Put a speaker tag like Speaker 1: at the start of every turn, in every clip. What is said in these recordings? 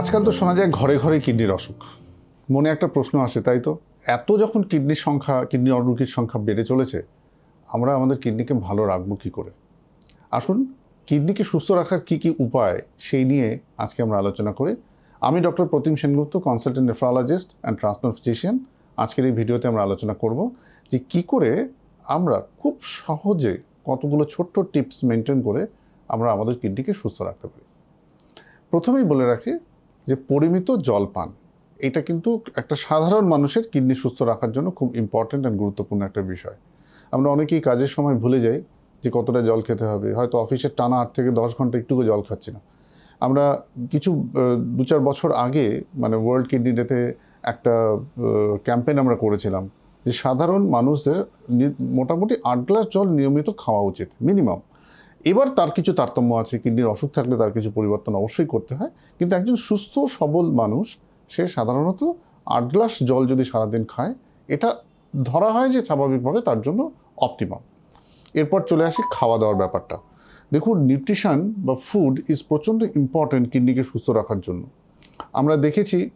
Speaker 1: আজকাল তো শোনা যায় ঘরে ঘরে কিডনির অসুখ। মনে একটা প্রশ্ন আসে, তাই তো? এত যখন কিডনির সংখ্যা কিডনি রোগীর সংখ্যা বেড়ে চলেছে, আমরা আমাদের কিডনিকে ভালো রাখব কী করে? আসুন, কিডনিকে সুস্থ রাখার কী কী উপায় সেই নিয়ে আজকে আমরা আলোচনা করি, আমি doctor Pratim Sengupta consultant nephrologist and transplant physician আজকের এই ভিডিওতে আমরা আলোচনা করব যে কি করে আমরা খুব সহজে কতগুলো ছোট্ট টিপস মেনটেন করে আমরা আমাদের কিডনিকে সুস্থ রাখতে পারি। প্রথমেই বলে রাখি যে পরিমিত জল পান, এটা কিন্তু একটা সাধারণ মানুষের কিডনি সুস্থ রাখার জন্য খুব ইম্পর্ট্যান্ট অ্যান্ড গুরুত্বপূর্ণ একটা বিষয়। আমরা অনেকেই কাজের সময় ভুলে যাই যে কতটা জল খেতে হবে। হয়তো অফিসের টানা আট থেকে দশ ঘণ্টা একটুকু জল খাচ্ছি না। আমরা কিছু দু চার বছর আগে মানে ওয়ার্ল্ড কিডনি ডেতে একটা ক্যাম্পেইন আমরা করেছিলাম যে সাধারণ মানুষদের মোটামুটি আট গ্লাস জল নিয়মিত খাওয়া উচিত মিনিমাম এবার তার কিছু তারতম্য আছে, কিডনির অসুখ থাকলে তার কিছু পরিবর্তন অবশ্যই করতে হয়। কিন্তু একজন সুস্থ, সবল মানুষ, সে সাধারণত আট গ্লাস জল যদি সারাদিন খায়, এটা ধরা হয় যে স্বাভাবিকভাবে তার জন্য অপটিমাম এরপর চলে আসি খাওয়া দাওয়ার ব্যাপারটা। দেখুন নিউট্রিশন বা ফুড ইজ প্রচণ্ড ইম্পর্ট্যান্ট কিডনিকে সুস্থ রাখার জন্য। আমরা দেখেছি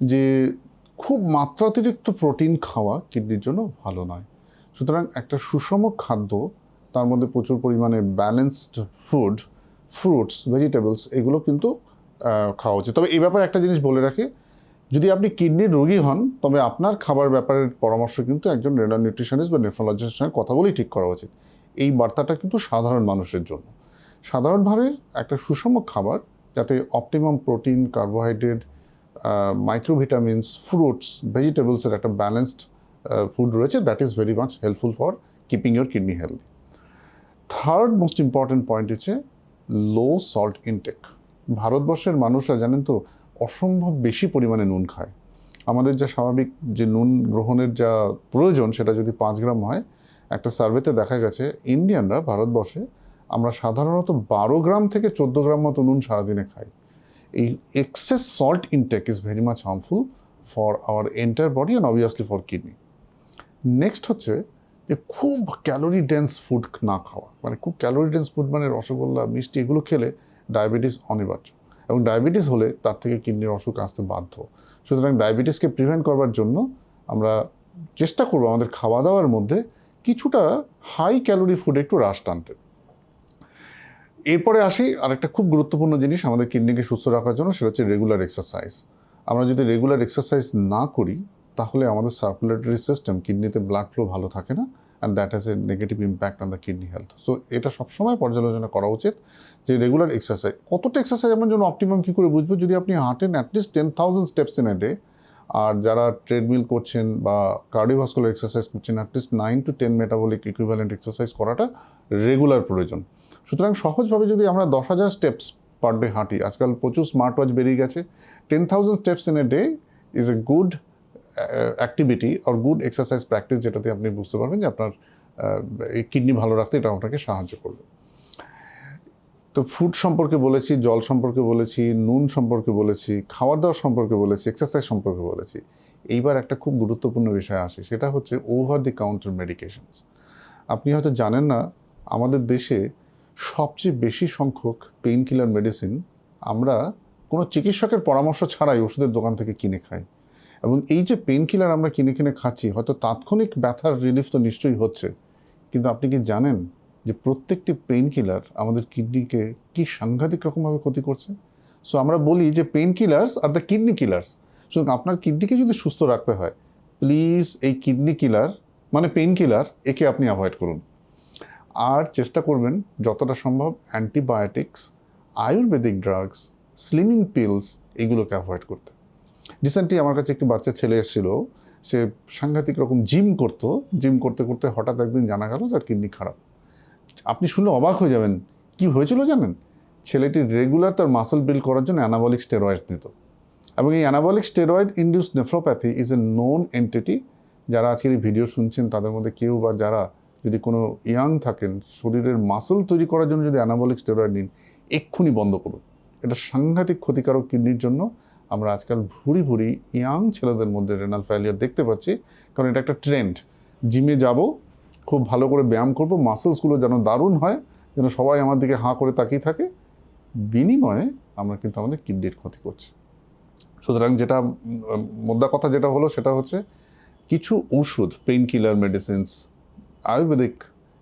Speaker 1: যে খুব মাত্রাতিরিক্ত প্রোটিন খাওয়া কিডনির জন্য ভালো নয়। সুতরাং একটা সুষম খাদ্য তার মধ্যে প্রচুর পরিমাণে ব্যালেন্সড ফুড ফ্রুটস ভেজিটেবলস এগুলো কিন্তু খাওয়া উচিত। তবে এই ব্যাপারে একটা জিনিস বলে রাখি, যদি আপনি কিডনির রোগী হন, তবে আপনার খাবার ব্যাপারের পরামর্শ কিন্তু একজন রেনাল নিউট্রিশনিস্ট বা নেফ্রোলজিস্টের সঙ্গে কথা বলেই ঠিক করা উচিত। এই বার্তাটা কিন্তু সাধারণ মানুষের জন্য। সাধারণভাবে একটা সুষম খাবার যাতে optimum protein carbohydrate microvitamins fruits ভেজিটেবলসের একটা ব্যালেন্সড ফুড রয়েছে that is very much helpful for keeping your kidney healthy third most important point হচ্ছে লো সল্ট ইনটেক ভারতবর্ষের মানুষরা জানেন তো, অসম্ভব বেশি পরিমাণে নুন খায়। আমাদের যা স্বাভাবিক যে নুন গ্রহণের যা প্রয়োজন, সেটা যদি পাঁচ গ্রাম হয়, একটা সার্ভেতে দেখা গেছে, ইন্ডিয়ানরা ভারতবর্ষে আমরা সাধারণত বারো গ্রাম থেকে চোদ্দ গ্রাম মতো নুন সারাদিনে খাই। এই excess salt intake is very much harmful for our entire body and obviously for kidney next হচ্ছে যে খুব ক্যালোরি ডেন্স ফুড না খাওয়া। মানে খুব ক্যালোরি ডেন্স ফুড মানে রসগোল্লা, মিষ্টি এগুলো খেলে ডায়াবেটিস অনিবার্য। এবং ডায়াবেটিস হলে তার থেকে কিডনির অসুখ আসতে বাধ্য। সুতরাং ডায়াবেটিসকে প্রিভেন্ট করবার জন্য আমরা চেষ্টা করব আমাদের খাওয়া দাওয়ার মধ্যে কিছুটা হাই ক্যালোরি ফুড একটু হ্রাস টানতে এরপরে আসি আরেকটা খুব গুরুত্বপূর্ণ জিনিস আমাদের কিডনিকে সুস্থ রাখার জন্য, সেটা হচ্ছে রেগুলার এক্সারসাইজ আমরা যদি রেগুলার এক্সারসাইজ না করি তাহলে আমাদের সার্কুলেটরি সিস্টেম কিডনিতে ব্লাড ফ্লো ভালো থাকে না and that has a negative impact on the kidney health so এটা সবসময় পর্যালোচনা করা উচিত যে রেগুলার এক্সারসাইজ কতটা এক্সারসাইজ আমার জন্য অপটিমাম কী করে বুঝব? যদি আপনি হাঁটেন at least ten thousand steps in a day আর যারা ট্রেডমিল করছেন বা কার্ডিওভাস্কুলার এক্সারসাইজ করছেন at least nine to ten metabolic equivalent exercise করাটা রেগুলার প্রয়োজন। সুতরাং সহজভাবে যদি আমরা দশ হাজার স্টেপস পার ডে হাঁটি, আজকাল প্রচুর স্মার্ট ওয়াচ বেরিয়ে গেছে ten thousand steps in a day is a good activity or good exercise practice যেটাতে আপনি বুঝতে পারবেন যে আপনার কিডনি ভালো রাখতে এটা আপনাকে সাহায্য করবে। তো ফুড সম্পর্কে বলেছি, জল সম্পর্কে বলেছি, নুন সম্পর্কে বলেছি, খাওয়ার দাওয়ার সম্পর্কে বলেছি এক্সারসাইজ সম্পর্কে বলেছি। এইবার একটা খুব গুরুত্বপূর্ণ বিষয় আসে, সেটা হচ্ছে ওভার দি কাউন্টার মেডিকেশনস আপনি হয়তো জানেন না, আমাদের দেশে সবচেয়ে বেশি সংখ্যক পেইন কিলার মেডিসিন আমরা কোনো চিকিৎসকের পরামর্শ ছাড়াই ওষুধের দোকান থেকে কিনে খাই। এবং এই যে পেইন কিলার আমরা কিনে কিনে খাচ্ছি, হয়তো তাৎক্ষণিক ব্যথার রিলিফ তো নিশ্চয়ই হচ্ছে। কিন্তু আপনি কি জানেন যে প্রত্যেকটি পেন কিলার আমাদের কিডনিকে কি সাংঘাতিক রকমভাবে ক্ষতি করছে? সো আমরা বলি যে pain killers are the kidney killers সুতরাং আপনার কিডনিকে যদি সুস্থ রাখতে হয় প্লিজ এই কিডনি কিলার মানে পেন কিলার একে আপনি অ্যাভয়েড করুন। আর চেষ্টা করবেন যতটা সম্ভব antibiotics Ayurvedic drugs slimming pills এগুলোকে অ্যাভয়েড করতে। রিসেন্টলি আমার কাছে একটি বাচ্চা ছেলে এসেছিল, সে সাংঘাতিক রকম জিম করতো, জিম করতে করতে হঠাৎ একদিন জানা গেল তার কিডনি খারাপ। আপনি শুনলে অবাক হয়ে যাবেন, কি হয়েছিল জানেন? ছেলেটি রেগুলার তার মাসেল বিল্ড করার জন্য অ্যানাবলিক স্টেরয়েড নিত। এবং এই anabolic steroid induce nephropathy is a known entity যারা আজকের এই ভিডিও শুনছেন, তাদের মধ্যে কেউ বা যারা যদি কোনো ইয়াং থাকেন, শরীরের মাসেল তৈরি করার জন্য যদি অ্যানাবলিক স্টেরয়েড নিন, এক্ষুনি বন্ধ করুন। এটা সাংঘাতিক ক্ষতিকারক কিডনির জন্য আমরা আজকাল ভুরি ভুরি ইয়াং ছেলেদের মধ্যে রেনাল ফেলিয়ার দেখতে পাচ্ছি, কারণ এটা একটা ট্রেন্ড জিমে যাব, খুব ভালো করে ব্যায়াম করব মাসেলসগুলো যেন দারুণ হয়, যেন সবাই আমার দিকে হাঁ করে তাকিয়ে থাকে। বিনিময়ে আমরা কিন্তু আমাদের কিডনির ক্ষতি করছি। সুতরাং যেটা মোদ্দা কথা যেটা হলো সেটা হচ্ছে, কিছু ওষুধ pain killer medicines Ayurvedic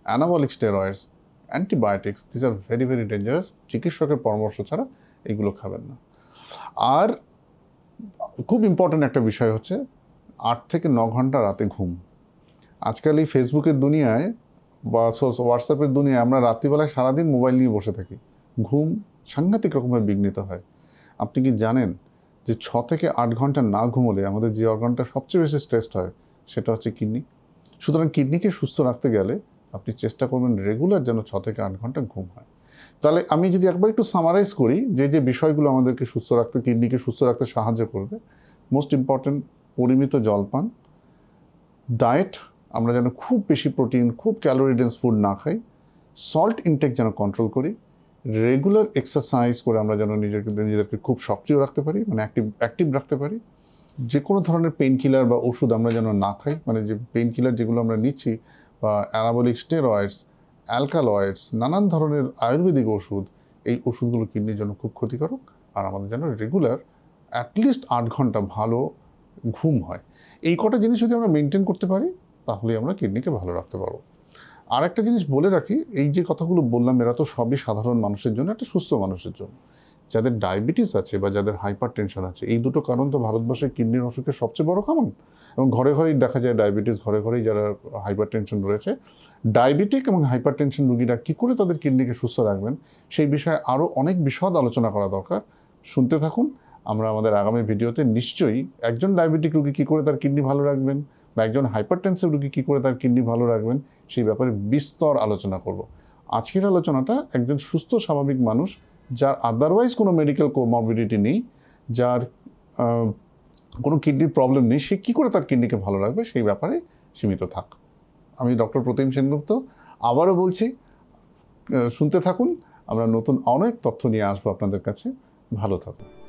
Speaker 1: anabolic steroids antibiotics this are very very dangerous চিকিৎসকের পরামর্শ ছাড়া এগুলো খাবেন না। আর খুব ইম্পর্ট্যান্ট একটা বিষয় হচ্ছে, আট থেকে ন ঘণ্টা রাতে ঘুম। আজকাল এই ফেসবুকের দুনিয়ায় বা হোয়াটসঅ্যাপের দুনিয়ায় আমরা রাত্রিবেলায় সারাদিন মোবাইল নিয়ে বসে থাকি। ঘুম সাংঘাতিক রকমের বিঘ্নিত হয়। আপনি কি জানেন যে ছ থেকে আট ঘণ্টা না ঘুমোলে আমাদের যে অর্গানটা সবচেয়ে বেশি স্ট্রেসড হয় সেটা হচ্ছে কিডনি। সুতরাং কিডনিকে সুস্থ রাখতে গেলে আপনি চেষ্টা করবেন রেগুলার যেন ছ থেকে আট ঘণ্টা ঘুম হয়। তাহলে আমি যদি একবার একটু সামারাইজ করি যে যে বিষয়গুলো আমাদেরকে সুস্থ রাখতে, কিডনিকে সুস্থ রাখতে সাহায্য করবে মোস্ট ইম্পর্ট্যান্ট পরিমিত জলপান ডায়েট আমরা যেন খুব বেশি প্রোটিন খুব ক্যালোরি ডেন্স ফুড না খাই সল্ট ইনটেক যেন কন্ট্রোল করি রেগুলার এক্সারসাইজ করে আমরা যেন নিজেকে, নিজেদেরকে খুব সক্রিয় রাখতে পারি মানে অ্যাক্টিভ অ্যাক্টিভ রাখতে পারি। যে কোনো ধরনের পেইন কিলার বা ওষুধ আমরা যেন না খাই মানে যে পেইন কিলার যেগুলো আমরা নিচ্ছি, বা অ্যানাবলিক স্টেরয়েডস অ্যালকালয়েডস, নানান ধরনের আয়ুর্বেদিক ওষুধ, এই ওষুধগুলো কিডনির জন্য খুব ক্ষতিকারক আর আমাদের যেন রেগুলার অ্যাটলিস্ট আট ঘণ্টা ভালো ঘুম হয়। এই কটা জিনিস যদি আমরা মেনটেন করতে পারি তাহলে আমরা কিডনিকে ভালো রাখতে পারব। আর একটা জিনিস বলে রাখি, এই যে কথাগুলো বললাম, এরা তো সবই সাধারণ মানুষের জন্য, একটা সুস্থ মানুষের জন্য। যাদের ডায়াবেটিস আছে বা যাদের হাইপার টেনশন আছে, এই দুটো কারণ তো ভারতবর্ষের কিডনির অসুখের সবচেয়ে বড় কারণ এবং ঘরে ঘরেই দেখা যায় ডায়াবেটিস ঘরে ঘরেই যারা হাইপার টেনশন রয়েছে ডায়াবেটিক এবং হাইপার টেনশন রুগীরা কী করে তাদের কিডনিকে সুস্থ রাখবেন, সেই বিষয়ে আরও অনেক বিশদ আলোচনা করা দরকার। শুনতে থাকুন, আমরা আমাদের আগামী ভিডিওতে নিশ্চয়ই একজন ডায়াবেটিক রুগী কী করে তার কিডনি ভালো রাখবেন বা একজন হাইপার টেনসিভ রুগী কী করে তার কিডনি ভালো রাখবেন, সেই ব্যাপারে বিস্তর আলোচনা করব। আজকের আলোচনাটা একজন সুস্থ, স্বাভাবিক মানুষ যার আদারওয়াইজ কোনো মেডিকেল কোমরবিডিটি নেই, যার কোনো কিডনির প্রবলেম নেই, সে কী করে তার কিডনিকে ভালো রাখবে? সেই ব্যাপারে সীমিত থাক। আমি ডক্টর প্রতিম সেনগুপ্ত। আবারও বলছি শুনতে থাকুন, আমরা নতুন অনেক তথ্য নিয়ে আসব আপনাদের কাছে। ভালো থাকুন।